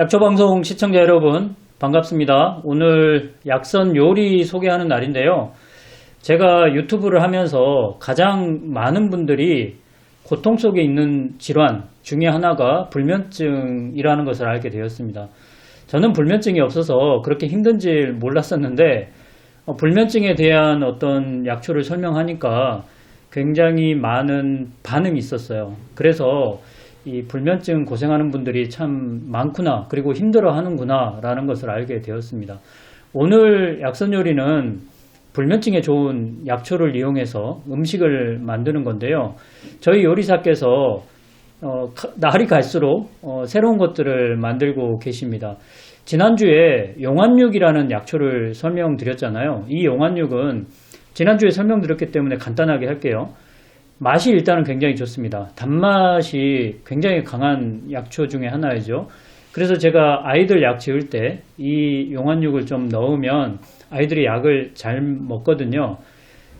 약초방송 시청자 여러분 반갑습니다. 오늘 약선 요리 소개하는 날인데요. 제가 유튜브를 하면서 가장 많은 분들이 고통 속에 있는 질환 중에 하나가 불면증이라는 것을 알게 되었습니다. 저는 불면증이 없어서 그렇게 힘든지 몰랐었는데 어, 불면증에 대한 어떤 약초를 설명하니까 굉장히 많은 반응이 있었어요. 그래서 이 불면증 고생하는 분들이 참 많구나, 그리고 힘들어 하는구나, 라는 것을 알게 되었습니다. 오늘 약선 요리는 불면증에 좋은 약초를 이용해서 음식을 만드는 건데요. 저희 요리사께서 어, 가- 날이 갈수록 어, 새로운 것들을 만들고 계십니다. 지난주에 용안육이라는 약초를 설명드렸잖아요. 이 용안육은 지난주에 설명드렸기 때문에 간단하게 할게요. 맛이 일단은 굉장히 좋습니다. 단맛이 굉장히 강한 약초 중에 하나이죠. 그래서 제가 아이들 약 지을 때 이 용안육을 좀 넣으면 아이들이 약을 잘 먹거든요.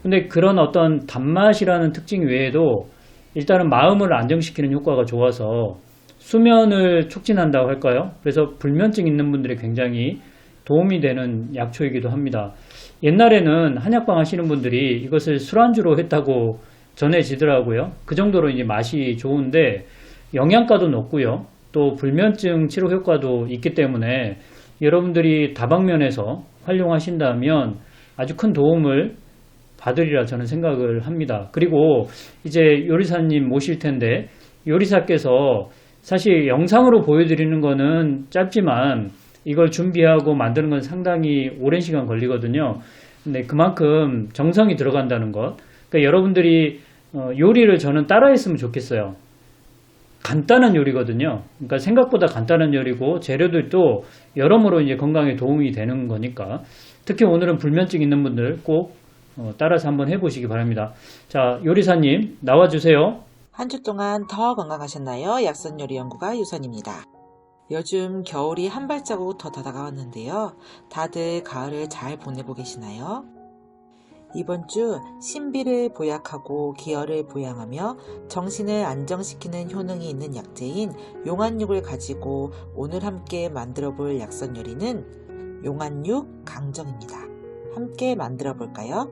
근데 그런 어떤 단맛이라는 특징 외에도 일단은 마음을 안정시키는 효과가 좋아서 수면을 촉진한다고 할까요? 그래서 불면증 있는 분들이 굉장히 도움이 되는 약초이기도 합니다. 옛날에는 한약방 하시는 분들이 이것을 술안주로 했다고 전해지더라고요. 그 정도로 이제 맛이 좋은데 영양가도 높고요. 또 불면증 치료 효과도 있기 때문에 여러분들이 다방면에서 활용하신다면 아주 큰 도움을 받으리라 저는 생각을 합니다. 그리고 이제 요리사님 모실 텐데 요리사께서 사실 영상으로 보여드리는 거는 짧지만 이걸 준비하고 만드는 건 상당히 오랜 시간 걸리거든요. 근데 그만큼 정성이 들어간다는 것. 그러니까 여러분들이 어, 요리를 저는 따라했으면 좋겠어요. 간단한 요리거든요. 그러니까 생각보다 간단한 요리고 재료들도 여러모로 이제 건강에 도움이 되는 거니까 특히 오늘은 불면증 있는 분들 꼭 어, 따라서 한번 해보시기 바랍니다. 자, 요리사님 나와주세요. 한 주 동안 더 건강하셨나요? 약선 요리 연구가 유선입니다. 요즘 겨울이 한 발자국 더 다가왔는데요. 다들 가을을 잘 보내고 계시나요? 이번 주 신비를 보약하고 기혈을 보양하며 정신을 안정시키는 효능이 있는 약재인 용안육을 가지고 오늘 함께 만들어 볼 약선 요리는 용안육 강정입니다. 함께 만들어 볼까요?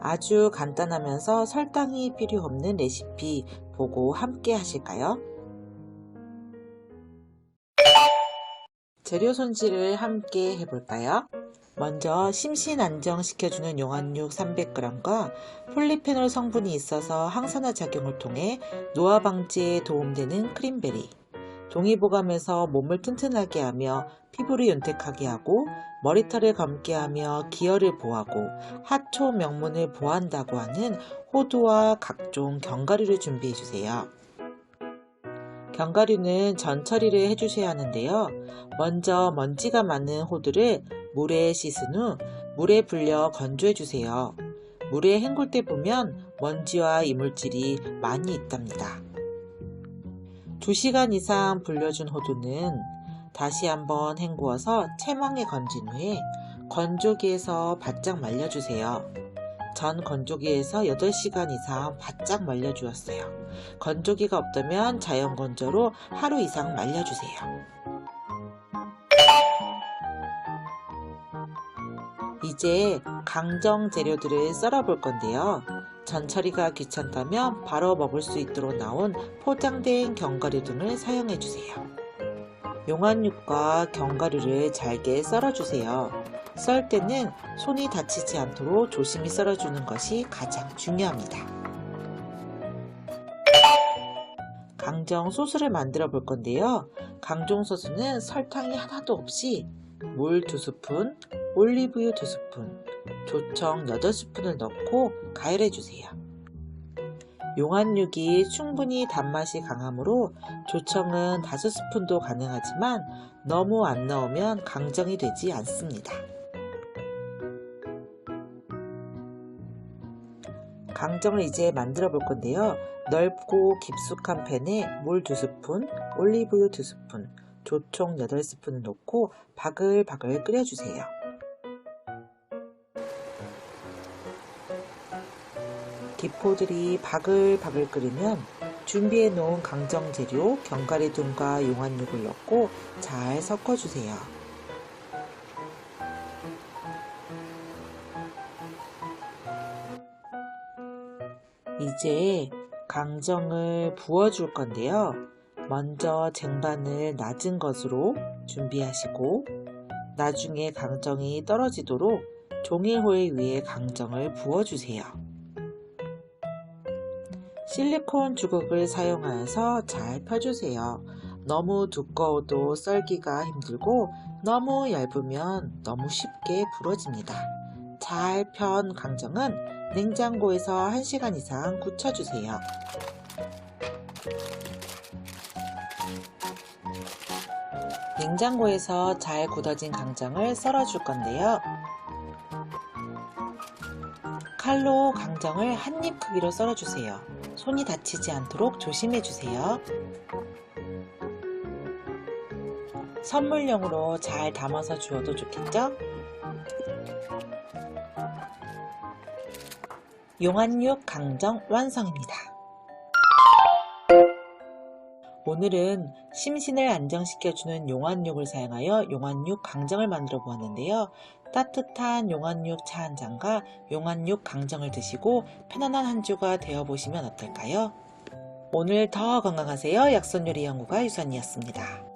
아주 간단하면서 설탕이 필요 없는 레시피 보고 함께 하실까요? 재료 손질을 함께 해볼까요? 먼저 심신 안정시켜주는 용안육 300g과 폴리페놀 성분이 있어서 항산화 작용을 통해 노화 방지에 도움되는 크림베리, 동의보감에서 몸을 튼튼하게 하며 피부를 윤택하게 하고 머리털을 감게 하며 기혈을 보하고 하초 명문을 보한다고 하는 호두와 각종 견과류를 준비해 주세요. 견과류는 전처리를 해주셔야 하는데요. 먼저 먼지가 많은 호두를 물에 씻은 후 물에 불려 건조해 주세요. 물에 헹굴 때 보면 먼지와 이물질이 많이 있답니다. 2시간 이상 불려준 호두는 다시 한번 헹구어서 체망에 건진 후에 건조기에서 바짝 말려주세요. 전 건조기에서 8시간 이상 바짝 말려주었어요. 건조기가 없다면 자연 건조로 하루 이상 말려주세요. 이제 강정 재료들을 썰어 볼 건데요. 전처리가 귀찮다면 바로 먹을 수 있도록 나온 포장된 견과류 등을 사용해 주세요. 용안육과 견과류를 잘게 썰어 주세요. 썰 때는 손이 다치지 않도록 조심히 썰어주는 것이 가장 중요합니다. 강정 소스를 만들어 볼 건데요. 강정 소스는 설탕이 하나도 없이 물 2스푼, 올리브유 2스푼, 조청 8스푼을 넣고 가열해 주세요. 용안육이 충분히 단맛이 강하므로 조청은 5스푼도 가능하지만 너무 안 넣으면 강정이 되지 않습니다. 강정을 이제 만들어 볼 건데요. 넓고 깊숙한 팬에 물 2스푼, 올리브유 2스푼, 조총 8스푼을 넣고 바글바글 끓여주세요. 기포들이 바글바글 끓으면 준비해 놓은 강정 재료 견과류등과 용안육을 넣고 잘 섞어주세요. 이제 강정을 부어줄 건데요. 먼저 쟁반을 낮은 것으로 준비하시고 나중에 강정이 떨어지도록 종이호일 위에 강정을 부어주세요. 실리콘 주걱을 사용하여서 잘 펴주세요. 너무 두꺼워도 썰기가 힘들고 너무 얇으면 너무 쉽게 부러집니다. 잘 편 강정은 냉장고에서 1시간 이상 굳혀주세요. 냉장고에서 잘 굳어진 강정을 썰어줄 건데요. 칼로 강정을 한 입 크기로 썰어주세요. 손이 다치지 않도록 조심해 주세요. 선물용으로 잘 담아서 주어도 좋겠죠? 용안육 강정 완성입니다. 오늘은 심신을 안정시켜주는 용안육을 사용하여 용안육 강정을 만들어 보았는데요. 따뜻한 용안육 차 한 잔과 용안육 강정을 드시고 편안한 한 주가 되어 보시면 어떨까요? 오늘 더 건강하세요. 약선요리 연구가 유선이었습니다.